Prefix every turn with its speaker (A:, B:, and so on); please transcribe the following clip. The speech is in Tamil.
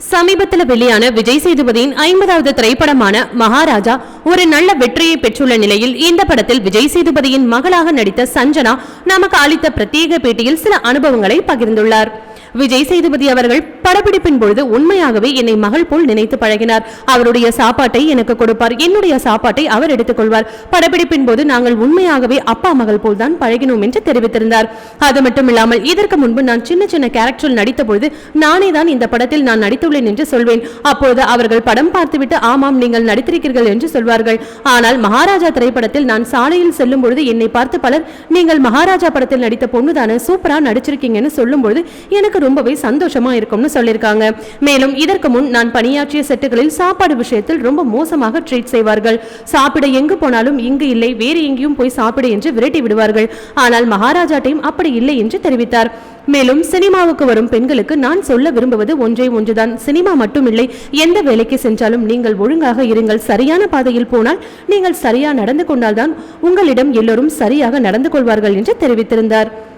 A: சமீபத்தில் வெளியான விஜய் சேதுபதியின் ஐம்பதாவது திரைப்படமான மகாராஜா ஒரு நல்ல வெற்றியை பெற்றுள்ள நிலையில் இந்த படத்தில் விஜய் சேதுபதியின் மகளாக நடித்த சஞ்சனா நமக்கு அளித்த பிரத்யேக பேட்டியில் சில அனுபவங்களை பகிர்ந்துள்ளார். விஜய் சேதுபதி அவர்கள் படப்பிடிப்பின் பொழுது உண்மையாகவே என்னை மகள் போல் நினைத்து பழகினார். அவருடைய சாப்பாட்டை எனக்கு கொடுப்பார். என்னுடைய சாப்பாட்டை அவர் எடுத்துக்கொள்வார் படப்பிடிப்பின் போது நாங்கள் உண்மையாகவே அப்பா மகள் போல் தான் பழகினோம் என்று தெரிவித்திருந்தார். அது மட்டுமில்லாமல் இதற்கு முன்பு நான் சின்ன சின்ன கேரக்டரில் நடித்த பொழுது நானே தான் இந்த படத்தில் நான் நடித்துள்ளேன் என்று சொல்வேன். அப்பொழுது அவர்கள் படம் பார்த்துவிட்டு ஆமாம் நீங்கள் நடித்திருக்கிறீர்கள் என்று சொல்வார்கள். ஆனால் மகாராஜா திரைப்படத்தில் நான் சாலையில் செல்லும் பொழுது என்னை பார்த்து பலர் நீங்கள் மகாராஜா படத்தில் நடித்த பொண்ணுதான? சூப்பரா நடிச்சிருக்கீங்கன்னு சொல்லும் பொழுது எனக்கு ரொம்பவே சந்தோஷமா இருக்கும்னு சொல்லியிருக்காங்க. மேலும் இதற்கு முன் நான் பணியாற்றிய செட்டுகளில் சாப்பாடு விஷயத்தில் ரொம்ப மோசமாக ட்ரீட் செய்வார்கள். சாப்பிட எங்கு போனாலும் இங்கு இல்லை வேறு எங்கேயும் போய் சாப்பிடு என்று விரட்டி விடுவார்கள். ஆனால் மகாராஜா டைம் அப்படி இல்லை என்று தெரிவித்தார். மேலும் சினிமாவுக்கு வரும் பெண்களுக்கு நான் சொல்ல விரும்புவது ஒன்றே ஒன்றுதான். சினிமா மட்டுமில்லை எந்த வேலைக்கு சென்றாலும் நீங்கள் ஒழுங்காக இருங்கள். சரியான பாதையில் போனால் நீங்கள் சரியாக நடந்து கொண்டால்தான் உங்களிடம் எல்லோரும் சரியாக நடந்து கொள்வார்கள் என்று தெரிவித்திருந்தார்.